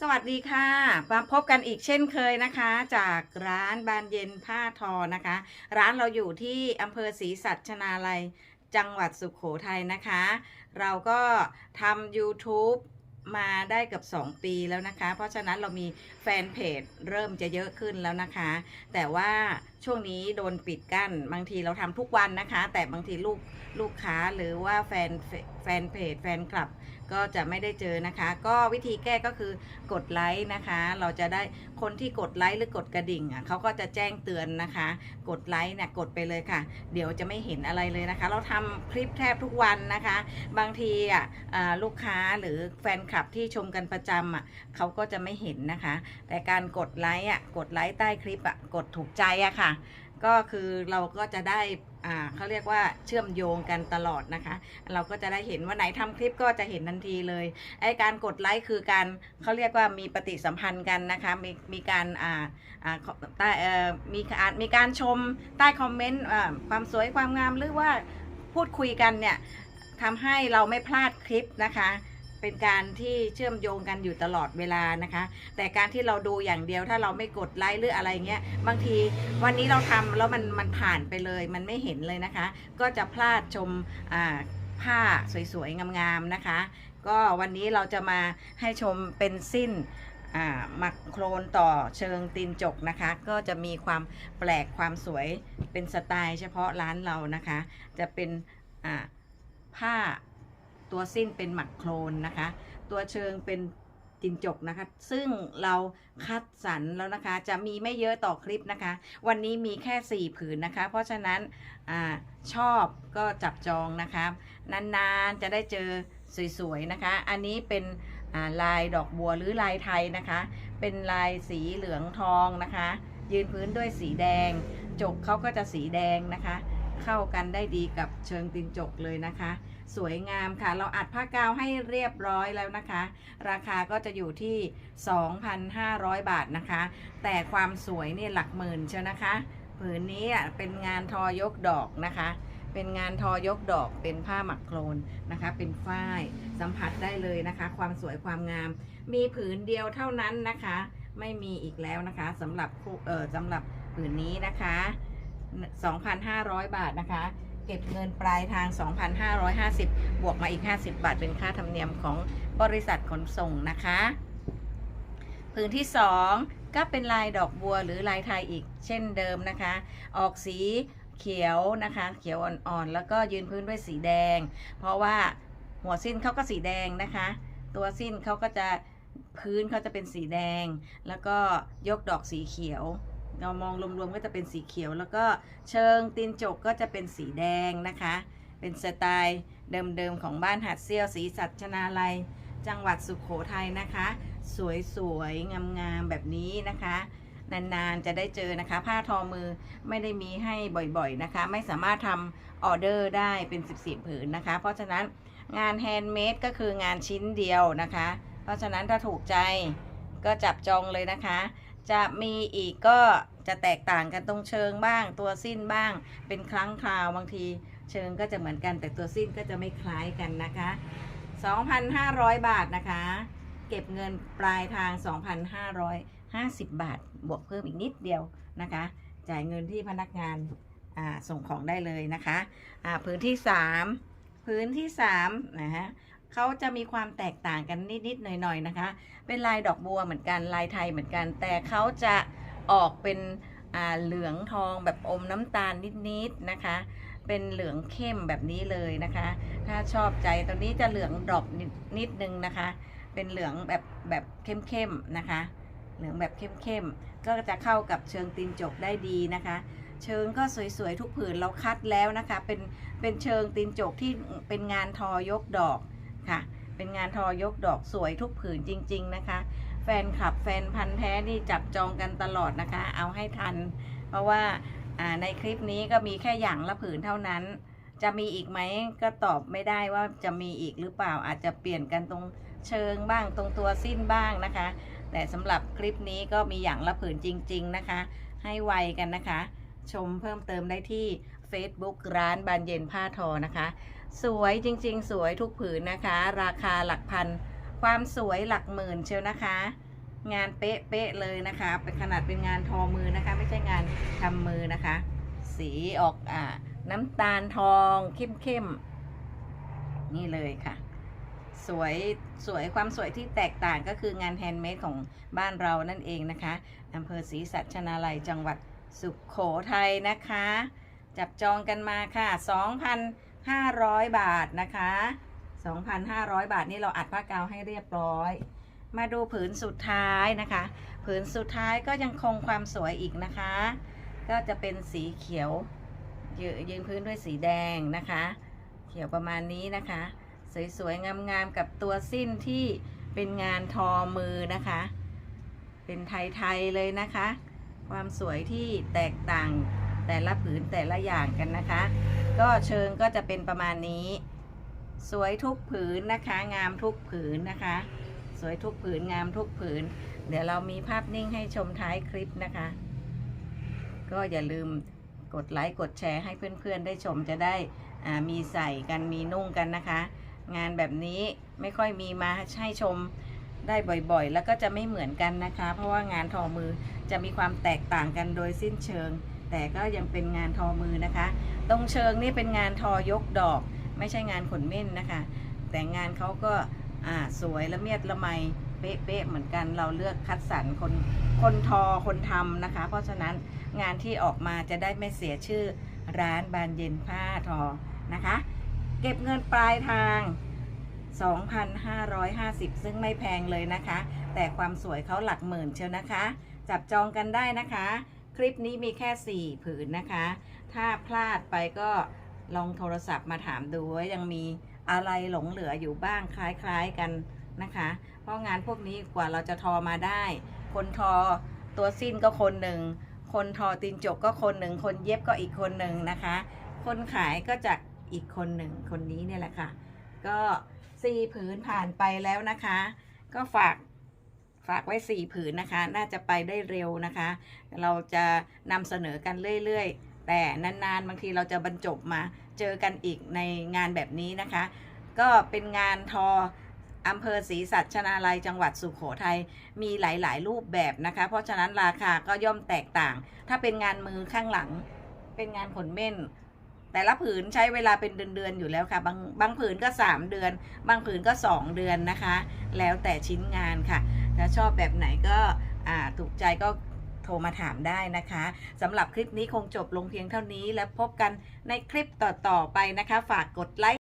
สวัสดีค่ะ มาพบกันอีกเช่นเคยนะคะ จากร้านบานเย็นผ้าทอนะคะ ร้านเราอยู่ที่อำเภอศรีสัชนาลัยจังหวัดสุขโขทัยนะคะ เราก็ทำ YouTube มาได้เกือบ2 ปีแล้วนะคะ เพราะฉะนั้นเรามีแฟนเพจเริ่มจะเยอะขึ้นแล้วนะคะ แต่ว่าช่วงนี้โดนปิดกั้น บางทีเราทำทุกวันนะคะ แต่บางทีลูกลูกค้าหรือว่าแฟนแฟนเพจแฟนคลับ ก็จะไม่ได้เจอนะคะ ก็วิธีแก้ก็คือกดไลค์นะคะ เราจะได้คนที่กดไลค์หรือกดกระดิ่งอะเขาก็จะแจ้งเตือนนะคะ กดไลค์เนี่ยกดไปเลยค่ะ เดี๋ยวจะไม่เห็นอะไรเลยนะคะ เราทำคลิปแทบทุกวันนะคะ บางทีอะลูกค้าหรือแฟนคลับที่ชมกันประจำอะเขาก็จะไม่เห็นนะคะ แต่การกดไลค์อะกดไลค์ใต้คลิปอะกดถูกใจอะค่ะก็คือเราก็จะได้อ่าเขาเรียกว่าเชื่อมโยงกันตลอดนะคะ เราก็จะได้เห็นว่าไหนทำคลิปก็จะเห็นทันทีเลยไอการกดไลค์คือการเขาเรียกว่ามีปฏิสัมพันธ์กันนะคะ มีมีการอ่าอ่าใต้เอ่อมีการมีการชมใต้คอมเมนต์อ่าความสวยความงามหรือว่าพูดคุยกันเนี่ยทำให้เราไม่พลาดคลิปนะคะ เป็นการที่เชื่อมโยงกันอยู่ตลอดเวลานะคะ แต่การที่เราดูอย่างเดียวถ้าเราไม่กดไลค์หรืออะไรเงี้ยบางทีวันนี้เราทำแล้วมันมันผ่านไปเลยมันไม่เห็นเลยนะคะ ก็จะพลาดชมผ้าสวยๆ งามๆนะคะ ก็วันนี้เราจะมาให้ชมเป็นสิ้นหมักโครนต่อเชิงตีนจกนะคะ ก็จะมีความแปลกความสวยเป็นสไตล์เฉพาะร้านเรานะคะ จะเป็นผ้า ตัวสิ้นเป็นหมักโครนนะคะ ตัวเชิงเป็นจินจกนะคะ ซึ่งเราคัดสรรแล้วนะคะ จะมีไม่เยอะต่อคลิปนะคะ วันนี้มีแค่ 4 ผืนนะคะ เพราะฉะนั้นอชอบก็จับจองนะคะ นานๆจะได้เจอสวยๆนะคะ อันนี้เป็นลายดอกบัวหรือลายไทยนะคะ เป็นลายสีเหลืองทองนะคะ ยืนพื้นด้วยสีแดง จกเขาก็จะสีแดงนะคะ เข้ากันได้ดีกับเชิงตินจกเลยนะคะ สวยงามค่ะ เราอัดผ้ากาวให้เรียบร้อยแล้วนะคะ ราคาก็จะอยู่ที่ 2,500 บาทนะคะ แต่ความสวยนี่หลักหมื่นเชียวนะคะ ผืนนี้อะเป็นงานทอยกดอกนะคะ เป็นงานทอยกดอก เป็นผ้าหมักโครนนะคะ เป็นฝ้ายสัมผัสได้เลยนะคะ ความสวยความงาม มีผืนเดียวเท่านั้นนะคะ ไม่มีอีกแล้วนะคะสำหรับเออสำหรับผืนนี้นะคะ 2,500 บาทนะคะ เก็บเงินปลายทาง 2,550 บวกมาอีก 50 บาท เป็นค่าธรรมเนียมของบริษัทขนส่งนะคะผืนที่ 2 ก็เป็นลายดอกบัวหรือลายไทยอีกเช่นเดิมนะคะ ออกสีเขียวนะคะ เขียวอ่อนๆ แล้วก็ยืนพื้นด้วยสีแดง เพราะว่าหัวสิ้นเขาก็สีแดงนะคะ ตัวสิ้นเขาก็จะพื้นเขาจะเป็นสีแดง แล้วก็ยกดอกสีเขียว เรามองรวมๆก็จะเป็นสีเขียว แล้วก็เชิงตีนจกก็จะเป็นสีแดงนะคะ เป็นสไตล์เดิมๆของบ้านหัดเซี่ยวสีสัชนาลัย จังหวัดสุขโขทัยนะคะ สวยๆ งามๆ แบบนี้นะคะนานๆ จะได้เจอนะคะ ผ้าทอมือไม่ได้มีให้บ่อยๆนะคะ ไม่สามารถทำออเดอร์ได้เป็น10ผืนนะคะ เพราะฉะนั้นงานแฮนด์เมดก็คืองานชิ้นเดียวนะคะ เพราะฉะนั้นถ้าถูกใจก็จับจองเลยนะคะ จะมีอีกก็จะแตกต่างกันตรงเชิงบ้าง ตัวสิ้นบ้าง เป็นครั้งคราวบางที เชิงก็จะเหมือนกัน แต่ตัวสิ้นก็จะไม่คล้ายกันนะคะ 2,500 บาทนะคะ เก็บเงินปลายทาง 2,550 บาท บวกเพิ่มอีกนิดเดียวนะคะ จ่ายเงินที่พนักงานอ่าส่งของได้เลยนะคะอ่าพื้นที่ 3 พื้นที่3นะฮะ เขาจะมีความแตกต่างกันนิดๆหน่อยๆนะคะ เป็นลายดอกบัวเหมือนกันลายไทยเหมือนกัน แต่เขาจะออกเป็นเหลืองทองแบบอมน้ำตาลนิดๆนะคะ เป็นเหลืองเข้มแบบนี้เลยนะคะ ถ้าชอบใจตัวนี้จะเหลืองดรอปนิดนิดนึงนะคะ เป็นเหลืองแบบแบบเข้มๆนะคะ เหลืองแบบเข้มๆก็จะเข้ากับเชิงตีนจกได้ดีนะคะ เชิงก็สวยๆทุกผืนเราคัดแล้วนะคะ เป็นเป็นเชิงตีนจกที่เป็นงานทอยกดอก ค่ะ เป็นงานทอยกดอกสวยทุกผืนจริง ๆนะคะ แฟนคลับแฟนพันธ์แท้นี่จับจองกันตลอดนะคะ เอาให้ทัน เพราะว่าอ่าในคลิปนี้ก็มีแค่อย่างละผืนเท่านั้น จะมีอีกไหมก็ตอบไม่ได้ว่าจะมีอีกหรือเปล่าอาจจะเปลี่ยนกันตรงเชิงบ้างตรงตัวสิ้นบ้างนะคะ แต่สำหรับคลิปนี้ก็มีอย่างละผืนจริง ๆนะคะ ให้ไวกันนะคะ ชมเพิ่มเติมได้ที่ Facebook ร้านบานเย็นผ้าทอนะคะ สวยจริงๆ สวยทุกผืนนะคะ ราคาหลักพัน ความสวยหลักหมื่นเชียวนะคะ งานเป๊ะๆเลยนะคะเป็นขนาดเป็นงานทอมือนะคะ ไม่ใช่งานทำมือนะคะ สีออกอ่าน้ำตาลทองเข้มๆ นี่เลยค่ะ สวยสวยความสวยที่แตกต่างก็คืองานแฮนด์เมดของบ้านเรานั่นเองนะคะอำเภอศรีสัชนาลัยจังหวัดสุขโขทัยนะคะ จับจองกันมาค่ะ 2,500 บาทนะคะ 2,500 บาทนี่เราอัดผ้ากาวให้เรียบร้อย มาดูผืนสุดท้ายนะคะ ผืนสุดท้ายก็ยังคงความสวยอีกนะคะ ก็จะเป็นสีเขียวยืยืนพื้นด้วยสีแดงนะคะ เขียวประมาณนี้นะคะ สวยๆงามๆกับตัวสิ้นที่เป็นงานทอมือนะคะ เป็นไทยๆเลยนะคะ ความสวยที่แตกต่าง แต่ละผืนแต่ละอย่างกันนะคะ ก็เชิงก็จะเป็นประมาณนี้ สวยทุกผืนนะคะ งามทุกผืนนะคะ สวยทุกผืนงามทุกผืน เดี๋ยวเรามีภาพนิ่งให้ชมท้ายคลิปนะคะ ก็อย่าลืมกดไลค์กดแชร์ให้เพื่อนๆ ได้ชมจะได้มีใส่กันมีนุ่งกันนะคะ งานแบบนี้ไม่ค่อยมีมาให้ชมได้บ่อยๆ แล้วก็จะไม่เหมือนกันนะคะ เพราะว่างานทอมือจะมีความแตกต่างกันโดยสิ้นเชิง แต่ก็ยังเป็นงานทอมือนะคะ ตรงเชิงนี่เป็นงานทอยกดอก ไม่ใช่งานขนเม่นนะคะ แต่งานเขาก็สวยละเมียดละไมเป๊ะๆเหมือนกันเราเลือกคัดสรรคนคนทอคนทำนะคะ เพราะฉะนั้นงานที่ออกมาจะได้ไม่เสียชื่อร้านบานเย็นผ้าทอนะคะ เก็บเงินปลายทาง 2,550 ซึ่งไม่แพงเลยนะคะ แต่ความสวยเขาหลักหมื่นเชียวนะคะ จับจองกันได้นะคะ คลิปนี้มีแค่ 4 ผืนนะคะ ถ้าพลาดไปก็ลองโทรศัพท์มาถามดูว่ายังมีอะไรหลงเหลืออยู่บ้างคล้ายๆกันนะคะ เพราะงานพวกนี้กว่าเราจะทอมาได้ คนทอตัวสิ้นก็คนหนึ่ง คนทอตีนจกก็คนหนึ่ง คนเย็บก็อีกคนหนึ่งนะคะ คนขายก็จากอีกคนหนึ่งคนนี้เนี่ยแหละค่ะ ก็สี่ผืนผ่านไปแล้วนะคะ ก็ฝาก ฝากไว้สี่ผืนนะคะ น่าจะไปได้เร็วนะคะ เราจะนำเสนอกันเรื่อยๆ แต่นานๆ บางทีเราจะบรรจบมาเจอกันอีกในงานแบบนี้นะคะ ก็เป็นงานทออำเภอศรีสัชนาลัยจังหวัดสุขโขทัยมีหลายๆ รูปแบบนะคะ เพราะฉะนั้นราคาก็ย่อมแตกต่าง ถ้าเป็นงานมือข้างหลัง เป็นงานขนเม่น แต่ละผืนใช้เวลาเป็นเดือนๆอยู่แล้วค่ะ บางบางผืนก็ 3 เดือน บางผืนก็ 2 เดือนนะคะ แล้วแต่ชิ้นงานค่ะ ถ้าชอบแบบไหนก็ถูกใจก็โทรมาถามได้นะคะสำหรับคลิปนี้คงจบลงเพียงเท่านี้ และพบกันในคลิปต่อๆไปนะคะ ฝากกดไลค์